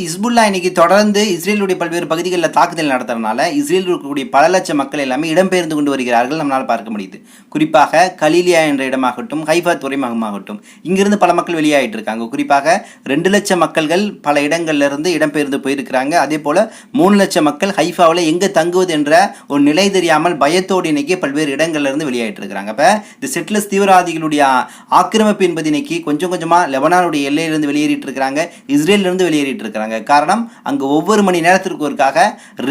இஸ்புல்லா இன்னைக்கு தொடர்ந்து இஸ்ரேலுடைய பல்வேறு பகுதிகளில் தாக்குதல் நடத்துறதுனால இஸ்ரேலில் இருக்கக்கூடிய பல லட்சம் மக்கள் எல்லாமே இடம்பெயர்ந்து கொண்டு வருகிறார்கள். நம்மளால் பார்க்க முடியுது. குறிப்பாக கலீலியா என்ற இடமாகட்டும் ஹைஃபா துறைமுகமாகட்டும் இங்கிருந்து பல மக்கள் வெளியாகிட்டு இருக்காங்க. குறிப்பாக ரெண்டு லட்சம் மக்கள்கள் பல இடங்கள்லேருந்து இடம்பெயர்ந்து போயிருக்கிறாங்க. அதே போல் மூணு லட்சம் மக்கள் ஹைஃபாவில் எங்கே தங்குவது என்ற ஒரு நிலை தெரியாமல் பயத்தோடு இன்னைக்கு பல்வேறு இடங்கள்லேருந்து இருந்து இருக்கிறாங்க. அப்போ இந்த செட்லஸ் தீவிரவாதிகளுடைய ஆக்கிரமிப்பு என்பது இன்னைக்கு கொஞ்சம் கொஞ்சமாக லெபனானுடைய எல்லையிலிருந்து வெளியேறிட்டு இருக்கிறாங்க. இஸ்ரேலிருந்து வெளியேறிட்டு இருக்கிறாங்க. சொல்கிறாங்க காரணம் அங்கு ஒவ்வொரு மணி நேரத்திற்கு ஒருக்காக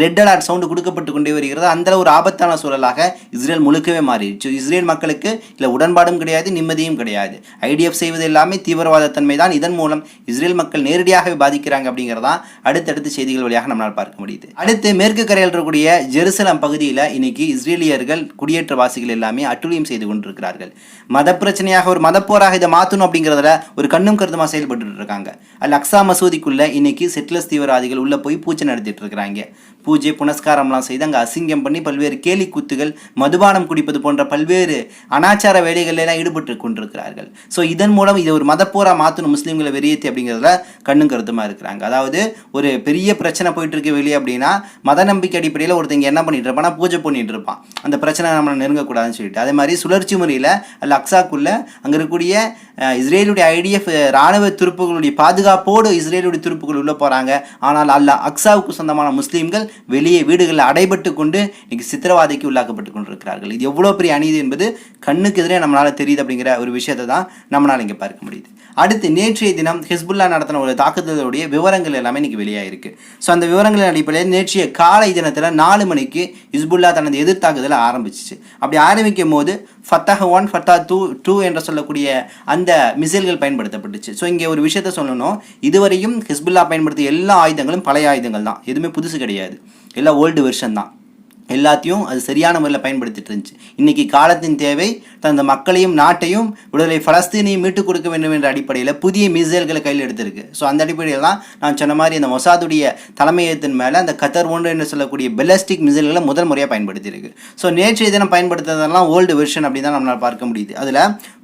ரெட் அலர்ட் சவுண்டு கொடுக்கப்பட்டு கொண்டே வருகிறது. அந்த ஒரு ஆபத்தான சூழலாக இஸ்ரேல் முழுக்கவே மாறிடுச்சு. இஸ்ரேல் மக்களுக்கு இல்லை உடன்பாடும் கிடையாது நிம்மதியும் கிடையாது. ஐடிஎஃப் செய்வது எல்லாமே தீவிரவாத தன்மை தான் இதன் மூலம் இஸ்ரேல் மக்கள் நேரடியாகவே பாதிக்கிறாங்க அப்படிங்கிறதான் அடுத்தடுத்து செய்திகள் வழியாக நம்மளால் பார்க்க முடியுது. அடுத்து மேற்கு கரையில் இருக்கக்கூடிய ஜெருசலம் பகுதியில் இன்னைக்கு இஸ்ரேலியர்கள் குடியேற்றவாசிகள் எல்லாமே அட்டுழியம் செய்து கொண்டிருக்கிறார்கள். மத பிரச்சனையாக ஒரு மதப்போராக இதை மாற்றணும் அப்படிங்கிறதுல ஒரு கண்ணும் கருத்துமாக செயல்பட்டு இருக்காங்க. அல் அக்ஸா மசூதிக்குள்ள இன்னைக்கு செட்டிலர்ஸ் தீவிரவாதிகள் உள்ளே போய் பூஜை நடத்திட்டு இருக்கிறாங்க பூஜை புனஸ்காரம்லாம் செய்து அங்கே அசிங்கம் பண்ணி பல்வேறு கேலி கூத்துகள் மதுபானம் குடிப்பது போன்ற பல்வேறு அனாச்சார வேலைகளெல்லாம் ஈடுபட்டு கொண்டிருக்கிறார்கள். ஸோ இதன் மூலம் இதை ஒரு மதப்பூரா மாற்றணும் முஸ்லீம்களை வெறியேற்றி அப்படிங்கிறதுல கண்ணும் கருத்துமாக இருக்கிறாங்க. அதாவது ஒரு பெரிய பிரச்சனை போயிட்டு இருக்கு வெளியே அப்படின்னா மத நம்பிக்கை அடிப்படையில் ஒருத்தங்க என்ன பண்ணிட்டு இருப்பான்னா பூஜை பண்ணிட்டு இருப்பான். அந்த பிரச்சனை நம்ம நெருங்கக்கூடாதுன்னு சொல்லிட்டு. அதே மாதிரி சுழற்சி முறையில் அல்ல அக்ஸாக்குள்ள அங்கே இருக்கக்கூடிய இஸ்ரேலுடைய ஐடிஎஃப் ராணுவ துருப்புகளுடைய பாதுகாப்போடு இஸ்ரேலுடைய துருப்புகள் உள்ளே போகிறாங்க ஆனால் அல்ல அக்ஸாவுக்கு சொந்தமான முஸ்லீம்கள் வெளியே வீடுகளில் அடைபட்டு கொண்டு இன்னைக்கு சித்திரவாதைக்கு உள்ளாக்கப்பட்டு கொண்டிருக்கிறார்கள். இது எவ்வளோ பெரிய அநீதி என்பது கண்ணுக்கு எதிரே நம்மளால் தெரியுது அப்படிங்கிற ஒரு விஷயத்தை தான் நம்மளால் இங்கே பார்க்க முடியுது. அடுத்து நேற்றைய தினம் ஹிஸ்புல்லா நடத்தின ஒரு தாக்குதலுடைய விவரங்கள் எல்லாமே இன்றைக்கி வெளியாகிருக்கு ஸோ அந்த விவரங்களின் அடிப்படையில் நேற்றைய காலை தினத்தில் நாலு மணிக்கு ஹிஸ்புல்லா தனது எதிர்த்தாக்குதலை ஆரம்பிச்சிச்சு. அப்படி ஆரம்பிக்கும் போது ஃபத்தஹ ஒன் ஃபத்தா டூ டூ என்று சொல்லக்கூடிய அந்த மிசைல்கள் பயன்படுத்தப்பட்டுச்சு. ஸோ இங்கே ஒரு விஷயத்த சொல்லணும். இதுவரையும் ஹிஸ்புல்லா பயன்படுத்திய எல்லா ஆயுதங்களும் பழைய ஆயுதங்கள் தான். எதுவுமே புதுசு கிடையாது. எல்லாம் ஓல்டு வெர்ஷன் தான். எல்லாத்தையும் அது சரியான முறையில் பயன்படுத்திட்டு இருந்துச்சு. இன்னைக்கு காலத்தின் தேவை தந்த மக்களையும் நாட்டையும் விடுதலை பலஸ்தீனையும் மீட்டுக் கொடுக்க வேண்டும் என்ற அடிப்படையில் புதிய மிசைல்களை கையில் எடுத்திருக்கு. ஸோ அந்த அடிப்படையில் தான் நான் சொன்ன மாதிரி அந்த மொசாதுடைய தலைமையகத்தின் மேலே அந்த கத்தர் ஒன்று என்று சொல்லக்கூடிய பெலஸ்டிக் மிசைல்களை முதல் முறையாக பயன்படுத்தியிருக்கு. ஸோ நேற்றைய தினம் பயன்படுத்துறதெல்லாம் ஓல்டு வெர்ஷன் அப்படி தான் நம்மளால் பார்க்க முடியுது. அதில்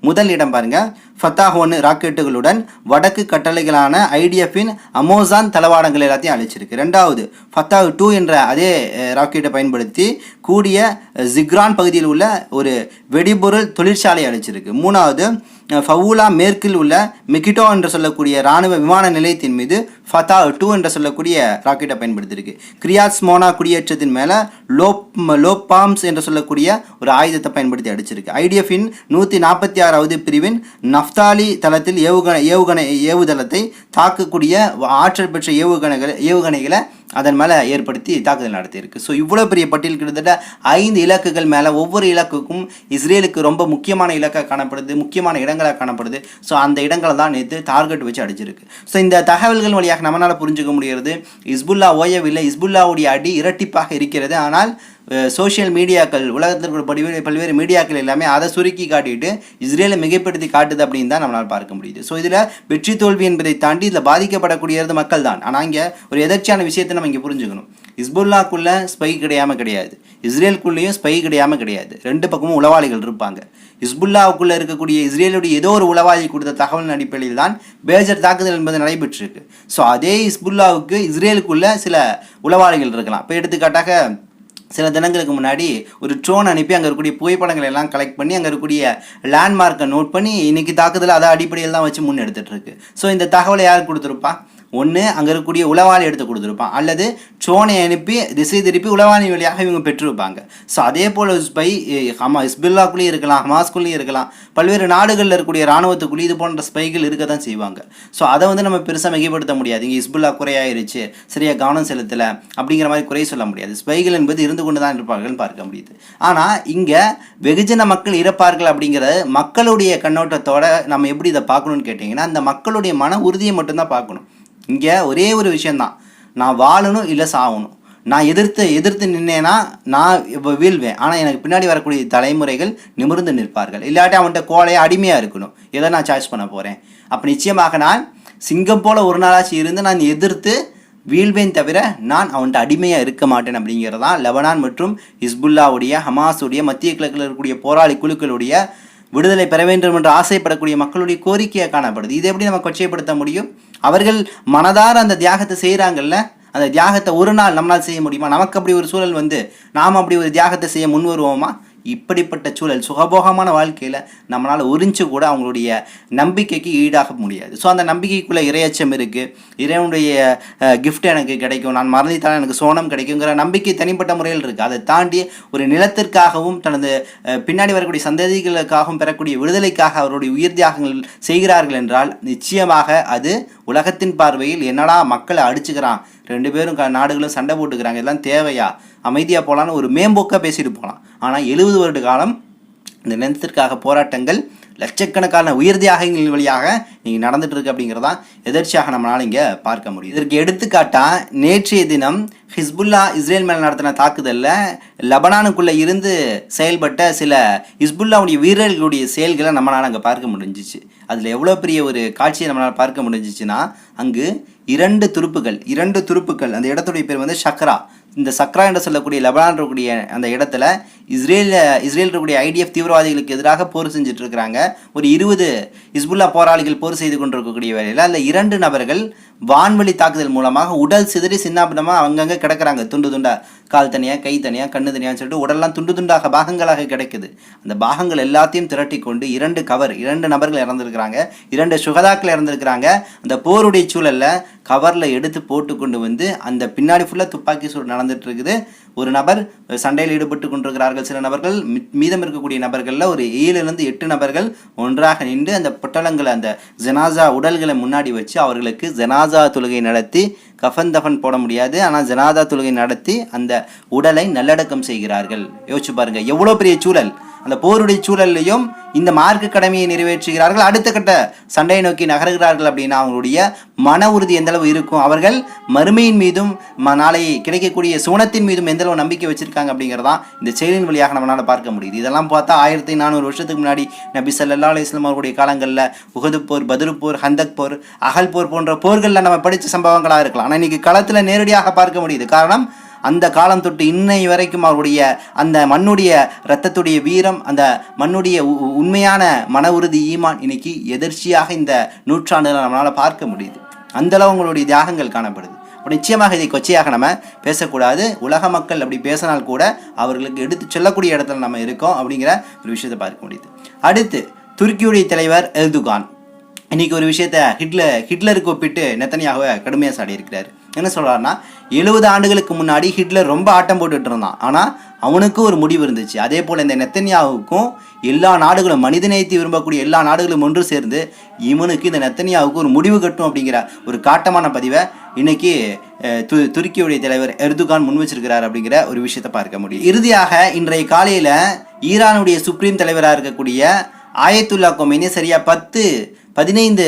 முதல் இடம் பாருங்கள் ஃபத்தாஹ் ஒன்று ராக்கெட்டுகளுடன் வடக்கு கட்டளைகளான ஐடிஎஃப்பின் அமோசான் தளவாடங்கள் எல்லாத்தையும் அழிச்சிருக்கு. ரெண்டாவது ஃபத்தாஹ் டூ என்ற அதே ராக்கெட்டை பயன்படுத்தி கூடிய ஜிக்ரான் பகுதியில் உள்ள ஒரு வெடிபொருள் தொழிற்சாலை அழைச்சிருக்கு மூணாவது ஃபவுலா மேற்கில் உள்ள மெக்கிட்டோ என்று சொல்லக்கூடிய இராணுவ விமான நிலையத்தின் மீது ஃபதா டூ என்று சொல்லக்கூடிய ராக்கெட்டை பயன்படுத்தியிருக்கு. கிரியாஸ் மோனா குடியேற்றத்தின் மேலே லோப் லோப்பாம்ஸ் என்று சொல்லக்கூடிய ஒரு ஆயுதத்தை பயன்படுத்தி அடிச்சிருக்கு. ஐடிஎஃபின் நூற்றி நாற்பத்தி ஆறாவது பிரிவின் நஃப்தாலி தளத்தில் ஏவுகணை ஏவுகணை ஏவுதளத்தை தாக்கக்கூடிய ஆற்றல் பெற்ற ஏவுகணைகள் ஏவுகணைகளை அதன் மேலே ஏற்படுத்தி தாக்குதல் நடத்தியிருக்கு. ஸோ இவ்வளோ பெரிய பட்டியல் கிட்டத்தட்ட ஐந்து இலக்குகள் மேலே ஒவ்வொரு இலக்குக்கும் இஸ்ரேலுக்கு ரொம்ப முக்கியமான இலக்காக காணப்படுது முக்கியமான இடங்களாக காணப்படுது. ஸோ அந்த இடங்களை தான் நேற்று டார்கெட் வச்சு அடிச்சிருக்கு. ஸோ இந்த தகவல்கள் வழியாக நம்மளால் புரிஞ்சுக்க முடிகிறது இஸ்புல்லா ஓயவில்லை. இஸ்புல்லாவுடைய அடி இரட்டிப்பாக இருக்கிறது. ஆனால் சோஷியல் மீடியாக்கள் உலகத்திற்கு பல்வேறு பல்வேறு மீடியாக்கள் எல்லாமே அதை சுருக்கி காட்டிட்டு இஸ்ரேலை மிகைப்படுத்தி காட்டுது அப்படின்னு தான் நம்மளால் பார்க்க முடியுது. ஸோ இதில் வெற்றி தோல்வி என்பதை தாண்டி இதில் பாதிக்கப்படக்கூடியது மக்கள் தான் ஆனால் இங்கே ஒரு எதர்ச்சியான விஷயத்தை நம்ம இங்கே புரிஞ்சுக்கணும். இஸ்புல்லாக்குள்ள ஸ்பை கிடையாமல் கிடையாது. இஸ்ரேலுக்குள்ளேயும் ஸ்பை கிடையாமல் கிடையாது. ரெண்டு பக்கமும் உளவாளிகள் இருப்பாங்க. இஸ்புல்லாவுக்குள்ளே இருக்கக்கூடிய இஸ்ரேலுடைய ஏதோ ஒரு உளவாளி கொடுத்த தகவலின் அடிப்படையில் தான் பேஜர் தாக்குதல் என்பது நடைபெற்றிருக்கு. ஸோ அதே இஸ்புல்லாவுக்கு இஸ்ரேலுக்குள்ள சில உளவாளிகள் இருக்கலாம். இப்போ எடுத்துக்காட்டாக சில தினங்களுக்கு முன்னாடி ஒரு ட்ரோன் அனுப்பி அங்கே இருக்கக்கூடிய புகைப்படங்களை எல்லாம் கலெக்ட் பண்ணி அங்கே இருக்கக்கூடிய லேண்ட்மார்க்கை நோட் பண்ணி இன்னைக்கு தாக்குதல் அதை அடிப்படையில் தான் வச்சு முன்னெடுத்துட்டு இருக்கு. ஸோ இந்த தகவலை யார் கொடுத்துருப்பா? ஒன்று அங்கே இருக்கக்கூடிய உளவாளி எடுத்து கொடுத்துருப்பான். அல்லது ட்ரோனை அனுப்பி திசை திருப்பி உளவாளி வழியாக இவங்க பெற்றிருப்பாங்க. ஸோ அதே போல் ஸ்பை ஹமா ஹிஸ்புல்லாக்குள்ளேயும் இருக்கலாம் ஹமாஸ்குள்ளேயும் இருக்கலாம். பல்வேறு நாடுகளில் இருக்கக்கூடிய இராணுவத்துக்குள்ளேயும் இது போன்ற ஸ்பைகள் இருக்க தான் செய்வாங்க. ஸோ அதை வந்து நம்ம பெருசாக மிகைப்படுத்த முடியாது. இங்கே ஹிஸ்புல்லா குறையாயிருச்சு. சரியாக கவனம் செலுத்தலை அப்படிங்கிற மாதிரி குறை சொல்ல முடியாது. ஸ்பைகள் என்பது இருந்து கொண்டு தான் இருப்பார்கள் பார்க்க முடியுது. ஆனால் இங்கே வெகுஜன மக்கள் இருப்பார்கள் அப்படிங்கிறத மக்களுடைய கண்ணோட்டத்தோட நம்ம எப்படி இதை பார்க்கணும்னு கேட்டிங்கன்னா அந்த மக்களுடைய மன உறுதியை மட்டும்தான் பார்க்கணும். இங்கே ஒரே ஒரு விஷயந்தான் நான் வாழணும் இல்லை சாகணும். நான் எதிர்த்து எதிர்த்து நின்னேன்னா நான் இப்போ வீழ்வேன். ஆனால் எனக்கு பின்னாடி வரக்கூடிய தலைமுறைகள் நிமிர்ந்து நிற்பார்கள். இல்லாட்டி அவன்கிட்ட கோலையாக அடிமையாக இருக்கணும். எதை நான் சாய்ஸ் பண்ண போகிறேன் அப்போ நிச்சயமாக நான் சிங்கம் போல ஒரு நாளாச்சு இருந்து நான் எதிர்த்து வீழ்வேன் தவிர நான் அவன்கிட்ட அடிமையாக இருக்க மாட்டேன் அப்படிங்கிறதான் லெபனான் மற்றும் ஹிஸ்புல்லாவுடைய ஹமாஸுடைய மத்திய கிழக்கில் இருக்கக்கூடிய போராளி குழுக்களுடைய விடுதலை பெற வேண்டும் என்று ஆசைப்படக்கூடிய மக்களுடைய கோரிக்கையாக காணப்படுது. இதை எப்படி நம்ம கொச்சைப்படுத்த முடியும்? அவர்கள் மனதார அந்த தியாகத்தை செய்கிறாங்கல்ல அந்த தியாகத்தை ஒரு நாள் நம்மளால் செய்ய முடியுமா? நமக்கு அப்படி ஒரு சூழல் வந்து நாம் அப்படி ஒரு தியாகத்தை செய்ய முன் வருவோமா இப்படிப்பட்ட சூழல் சுகபோகமான வாழ்க்கையில் நம்மளால் உறிஞ்சு கூட அவங்களுடைய நம்பிக்கைக்கு ஈடாக முடியாது. ஸோ அந்த நம்பிக்கைக்குள்ளே இரையச்சம் இருக்குது இறைவனுடைய கிஃப்ட் எனக்கு கிடைக்கும் நான் மறந்துட்டாலும் எனக்கு சோனம் கிடைக்குங்கிற நம்பிக்கை தனிப்பட்ட முறையில் இருக்குது அதை தாண்டி ஒரு நிலத்திற்காகவும் தனது பின்னாடி வரக்கூடிய சந்ததிகளுக்காகவும் பெறக்கூடிய விடுதலைக்காக அவருடைய உயிர் தியாகங்கள் செய்கிறார்கள் என்றால் நிச்சயமாக அது உலகத்தின் பார்வையில் என்னடா மக்களை அடிச்சுக்கிறான் ரெண்டு பேரும் க- நாடுகளும் சண்டை போட்டுக்கிறாங்க. இதெல்லாம் தேவையா? அமைதியாக போகலான்னு ஒரு மேம்போக்காக பேசிட்டு போகலாம் ஆனால் எழுபது வருட காலம் இந்த நிலத்திற்காக போராட்டங்கள் லட்சக்கணக்கான உயர் தியாகங்கள் வழியாக நீங்கள் நடந்துட்டு இருக்கு அப்படிங்கிறதான் எதிர்ச்சியாக நம்மளால் இங்கே பார்க்க முடியும் இதற்கு எடுத்துக்காட்டாக நேற்றைய தினம் ஹிஸ்புல்லா இஸ்ரேல் மேலே நடத்தின தாக்குதலில் லபனானுக்குள்ளே இருந்து செயல்பட்ட சில ஹிஸ்புல்லாவுடைய வீரர்களுடைய செயல்களை நம்மளால் அங்கே பார்க்க முடிஞ்சிச்சு. அதில் எவ்வளோ பெரிய ஒரு காட்சியை நம்மளால் பார்க்க முடிஞ்சிச்சுன்னா அங்கு இரண்டு துருப்புகள் இரண்டு துருப்புகள் அந்த இடத்துடைய பேர் வந்து சக்ரா இந்த சக்ரா என்று சொல்லக்கூடிய லெபனான் இருக்கக்கூடிய அந்த இடத்துல இஸ்ரேல் இஸ்ரேல் இருக்கக்கூடிய ஐடிஎஃப் தீவிரவாதிகளுக்கு எதிராக போர் செஞ்சுட்டு இருக்கிறாங்க ஒரு இருபது இஸ்புல்லா போராளிகள் போர் செய்து கொண்டிருக்கக்கூடிய வேலையில் அதில் இரண்டு நபர்கள் வான்வழி தாக்குதல் மூலமாக உடல் சிதறி சின்னாபின்னமாக அங்கங்கே கிடக்குறாங்க. துண்டு துண்டா கால் தனியாக கை தனியாக கண்ணு தனியான்னு சொல்லிட்டு உடல்லாம் துண்டு துண்டாக பாகங்களாக கிடைக்குது. அந்த பாகங்கள் எல்லாத்தையும் திரட்டி கொண்டு இரண்டு கவர் இரண்டு நபர்கள் இறந்துருக்கிறாங்க. இரண்டு சுகதாக்கள் இறந்துருக்கிறாங்க. அந்த போருடைய சூழல்ல கவரில் எடுத்து போட்டு கொண்டு வந்து அந்த பின்னாடி ஃபுல்லாக துப்பாக்கி சூடு நடந்துட்டு இருக்குது ஒரு நபர் சண்டையில் ஈடுபட்டு கொண்டிருக்கிறார்கள். சில நபர்கள் மி- மீதம் இருக்கக்கூடிய நபர்களில் ஒரு ஏழிலிருந்து எட்டு நபர்கள் ஒன்றாக நின்று அந்த பொட்டலங்களை அந்த ஜனாசா உடல்களை முன்னாடி வச்சு அவர்களுக்கு ஜனாசா தொழுகை நடத்தி கஃன் தஃபன் போட முடியாது. ஆனால் ஜனாதா தொழுகை நடத்தி அந்த உடலை நல்லடக்கம் செய்கிறார்கள். யோசிச்சு பாருங்கள் எவ்வளோ பெரிய சூழல். அந்த போருடைய சூழல்லையும் இந்த மார்க்க கடமையை நிறைவேற்றுகிறார்கள். அடுத்த கட்ட சண்டையை நோக்கி நகர்கிறார்கள் அப்படின்னா அவங்களுடைய மன உறுதி எந்த அளவு இருக்கும்? அவர்கள் மறுமையின் மீதும் ம- நாளை கிடைக்கக்கூடிய சுவனத்தின் மீதும் எந்த அளவு நம்பிக்கை வச்சிருக்காங்க அப்படிங்கிறதான் இந்த செயலின் வழியாக நம்மளால பார்க்க முடியுது. இதெல்லாம் பார்த்தா ஆயிரத்தி நானூறு வருஷத்துக்கு முன்னாடி நபி சல்லா அலிஸ்லாம் அவர்களுடைய காலங்களில் உகது போர் பத்ரு போர் ஹந்தக் போர் அகல் போர் போன்ற போர்களில் நம்ம படித்த சம்பவங்களாக இருக்கலாம். ஆனால் இன்னைக்கு களத்தில் நேரடியாக பார்க்க முடியுது. காரணம் அந்த காலம் தொட்டு இன்னை வரைக்கும் அவருடைய அந்த மண்ணுடைய இரத்தத்துடைய வீரம் அந்த மண்ணுடைய உ- உண்மையான மன உறுதி ஈமான் இன்னைக்கு எதிர்ச்சியாக இந்த நூற்றாண்டில் நம்மளால் பார்க்க முடியுது. அந்த அவங்களுடைய தியாகங்கள் காணப்படுது. அப்போ நிச்சயமாக இதை கொச்சையாக நம்ம பேசக்கூடாது. உலக மக்கள் அப்படி பேசினால் கூட அவர்களுக்கு எடுத்து சொல்லக்கூடிய இடத்துல நம்ம இருக்கோம் அப்படிங்கிற ஒரு விஷயத்தை பார்க்க முடியுது. அடுத்து துருக்கியுடைய தலைவர் எர்துகான். இன்னைக்கு ஒரு விஷயத்த ஹிட்லர் ஹிட்லருக்கு ஒப்பிட்டு நெத்தனியாகவே கடுமையாக சாடியிருக்கிறார். என்ன சொல்கிறாருன்னா எழுபது ஆண்டுகளுக்கு முன்னாடி ஹிட்லர் ரொம்ப ஆட்டம் போட்டுட்டு இருந்தான். ஆனால் அவனுக்கும் ஒரு முடிவு இருந்துச்சு. அதே போல் இந்த நெத்தனியாவுக்கும் எல்லா நாடுகளும் மனிதநேயத்தை விரும்பக்கூடிய எல்லா நாடுகளும் ஒன்று சேர்ந்து இவனுக்கு இந்த நெத்தனியாவுக்கு ஒரு முடிவு கட்டும் அப்படிங்கிற ஒரு காட்டமான பதிவை இன்னைக்கு து துருக்கியுடைய தலைவர் எர்துகான் முன் வச்சிருக்கிறார் அப்படிங்கிற ஒரு விஷயத்தை பார்க்க முடியும். இறுதியாக இன்றைய காலையில் ஈரானுடைய சுப்ரீம் தலைவராக இருக்கக்கூடிய ஆயத்துல்லா கொமேனி சரியாக பத்து பதினைந்து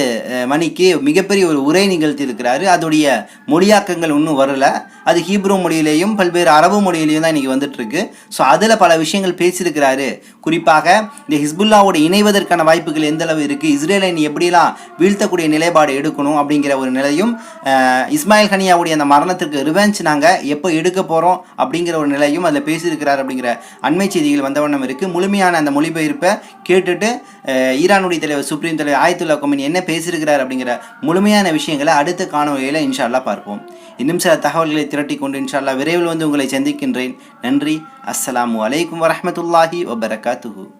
மணிக்கு மிகப்பெரிய ஒரு உரை நிகழ்த்தி இருக்கிறாரு அதோடைய மொழியாக்கங்கள் இன்னும் வரல. அது ஹீப்ரூ மொழியிலையும் பல்வேறு அரபு மொழியிலையும் தான் இன்னைக்கு வந்துட்டு இருக்கு ஸோ அதில் பல விஷயங்கள் பேசியிருக்கிறாரு. குறிப்பாக இந்த ஹிஸ்புல்லாவோட இணைவதற்கான வாய்ப்புகள் எந்த அளவு இருக்கு? இஸ்ரேலை நீ எப்படிலாம் வீழ்த்தக்கூடிய நிலைப்பாடு எடுக்கணும் அப்படிங்கிற ஒரு நிலையும் இஸ்மாயில் ஹனியாவுடைய அந்த மரணத்திற்கு ரிவெஞ்ச் நாங்கள் எப்போ எடுக்க போகிறோம் அப்படிங்கிற ஒரு நிலையும் அதில் பேசியிருக்கிறார் அப்படிங்கிற அண்மை செய்திகள் வந்த வண்ணம் இருக்கு. முழுமையான அந்த மொழிபெயர்ப்பை கேட்டுட்டு ஈரானுடைய தலைவர் சுப்ரீம் தலைவர் ஆயத்துல்லா டாக்குமெண்ட் என்ன பேசியிருக்கிறார் அப்படிங்கிற முழுமையான விஷயங்களை அடுத்த காணொலியில் இன்ஷால்லா பார்ப்போம். இன்னும் சில தகவல்களை திரட்டி கொண்டு இன்ஷால்லா விரைவில் வந்து உங்களை சந்திக்கின்றேன். நன்றி. அஸ்ஸலாமு அலைக்கும் வரமத்துல்லாஹி வபரகாத்துஹூ.